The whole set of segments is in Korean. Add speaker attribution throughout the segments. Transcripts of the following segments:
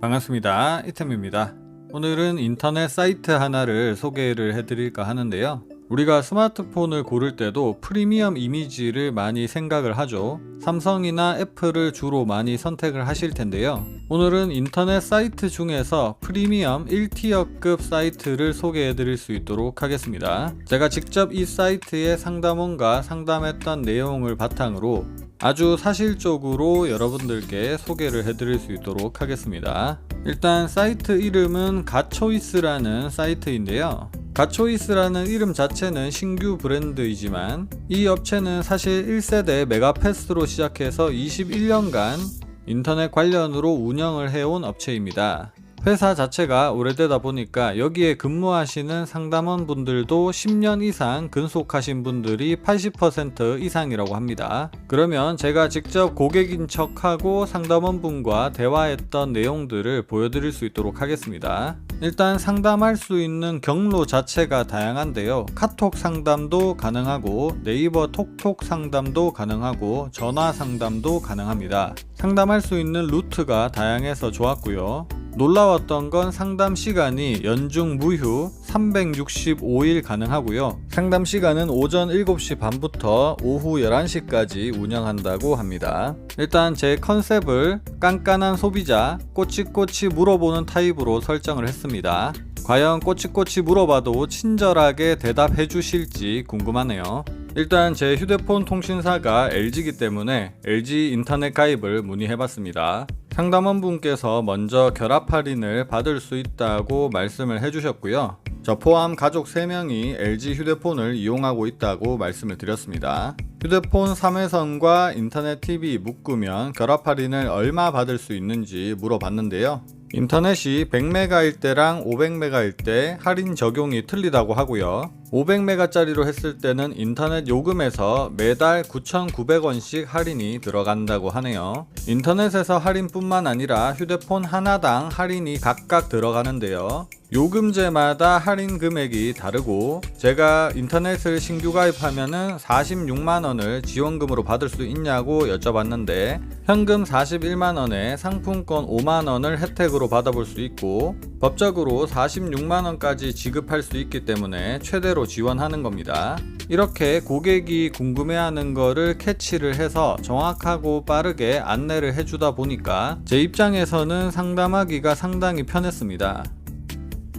Speaker 1: 반갑습니다. 이템입니다. 오늘은 인터넷 사이트 하나를 소개를 해드릴까 하는데요. 우리가 스마트폰을 고를 때도 프리미엄 이미지를 많이 생각을 하죠. 삼성이나 애플을 주로 많이 선택을 하실 텐데요. 오늘은 인터넷 사이트 중에서 프리미엄 1티어급 사이트를 소개해 드릴 수 있도록 하겠습니다. 제가 직접 이 사이트의 상담원과 상담했던 내용을 바탕으로 아주 사실적으로 여러분들께 소개를 해드릴 수 있도록 하겠습니다. 일단 사이트 이름은 가초이스라는 사이트인데요. 가초이스라는 이름 자체는 신규 브랜드이지만 이 업체는 사실 1세대 메가패스로 시작해서 21년간 인터넷 관련으로 운영을 해온 업체입니다. 회사 자체가 오래되다 보니까 여기에 근무하시는 상담원 분들도 10년 이상 근속하신 분들이 80% 이상이라고 합니다. 그러면 제가 직접 고객인 척하고 상담원 분과 대화했던 내용들을 보여드릴 수 있도록 하겠습니다. 일단 상담할 수 있는 경로 자체가 다양한데요. 카톡 상담도 가능하고 네이버 톡톡 상담도 가능하고 전화 상담도 가능합니다. 상담할 수 있는 루트가 다양해서 좋았고요. 놀라웠던 건 상담 시간이 연중 무휴 365일 가능하고요. 상담 시간은 오전 7시 반부터 오후 11시까지 운영한다고 합니다. 일단 제 컨셉을 깐깐한 소비자, 꼬치꼬치 물어보는 타입으로 설정을 했습니다. 과연 꼬치꼬치 물어봐도 친절하게 대답해 주실지 궁금하네요. 일단 제 휴대폰 통신사가 LG이기 때문에 LG 인터넷 가입을 문의해 봤습니다. 상담원 분께서 먼저 결합 할인을 받을 수 있다고 말씀을 해주셨고요. 저 포함 가족 3명이 LG 휴대폰을 이용하고 있다고 말씀을 드렸습니다. 휴대폰 3회선과 인터넷 TV 묶으면 결합 할인을 얼마 받을 수 있는지 물어봤는데요. 인터넷이 100메가일 때랑 500메가일 때 할인 적용이 틀리다고 하고요. 500메가짜리로 했을 때는 인터넷 요금에서 매달 9,900원씩 할인이 들어간다고 하네요. 인터넷에서 할인뿐만 아니라 휴대폰 하나당 할인이 각각 들어가는데요. 요금제마다 할인 금액이 다르고 제가 인터넷을 신규 가입하면은 46만 원을 지원금으로 받을 수 있냐고 여쭤봤는데 현금 41만 원에 상품권 5만 원을 혜택으로 받아볼 수 있고 법적으로 46만 원까지 지급할 수 있기 때문에 최대로 지원하는 겁니다. 이렇게 고객이 궁금해하는 거를 캐치를 해서 정확하고 빠르게 안내를 해주다 보니까 제 입장에서는 상담하기가 상당히 편했습니다.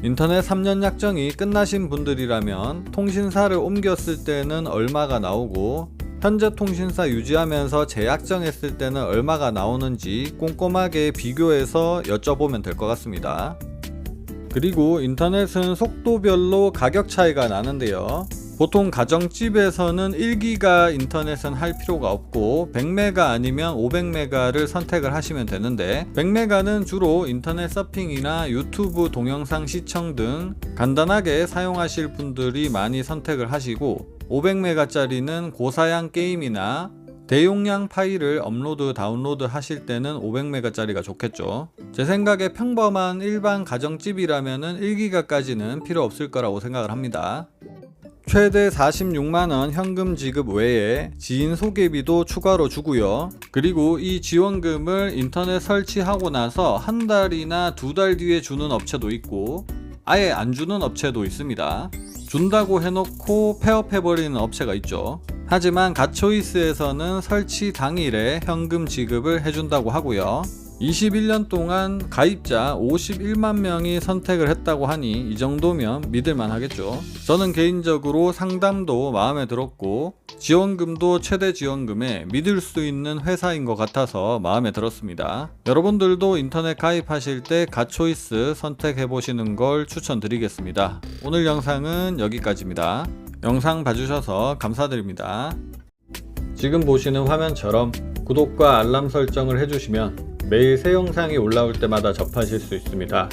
Speaker 1: 인터넷 3년 약정이 끝나신 분들이라면 통신사를 옮겼을 때는 얼마가 나오고 현재 통신사 유지하면서 재약정했을 때는 얼마가 나오는지 꼼꼼하게 비교해서 여쭤보면 될 것 같습니다. 그리고 인터넷은 속도별로 가격 차이가 나는데요. 보통 가정집에서는 1기가 인터넷은 할 필요가 없고 100메가 아니면 500메가를 선택을 하시면 되는데 100메가는 주로 인터넷 서핑이나 유튜브 동영상 시청 등 간단하게 사용하실 분들이 많이 선택을 하시고 500메가짜리는 고사양 게임이나 대용량 파일을 업로드 다운로드 하실 때는 500메가짜리가 좋겠죠. 제 생각에 평범한 일반 가정집이라면은 1기가까지는 필요 없을 거라고 생각을 합니다. 최대 46만원 현금 지급 외에 지인 소개비도 추가로 주고요. 그리고 이 지원금을 인터넷 설치하고 나서 한 달이나 두 달 뒤에 주는 업체도 있고 아예 안 주는 업체도 있습니다. 준다고 해놓고 폐업해버리는 업체가 있죠. 하지만 가초이스에서는 설치 당일에 현금 지급을 해준다고 하고요. 21년 동안 가입자 51만 명이 선택을 했다고 하니 이 정도면 믿을만 하겠죠. 저는 개인적으로 상담도 마음에 들었고 지원금도 최대 지원금에 믿을 수 있는 회사인 것 같아서 마음에 들었습니다. 여러분들도 인터넷 가입하실 때 가초이스 선택해 보시는 걸 추천드리겠습니다. 오늘 영상은 여기까지입니다. 영상 봐주셔서 감사드립니다. 지금 보시는 화면처럼 구독과 알람 설정을 해주시면 매일 새 영상이 올라올 때마다 접하실 수 있습니다.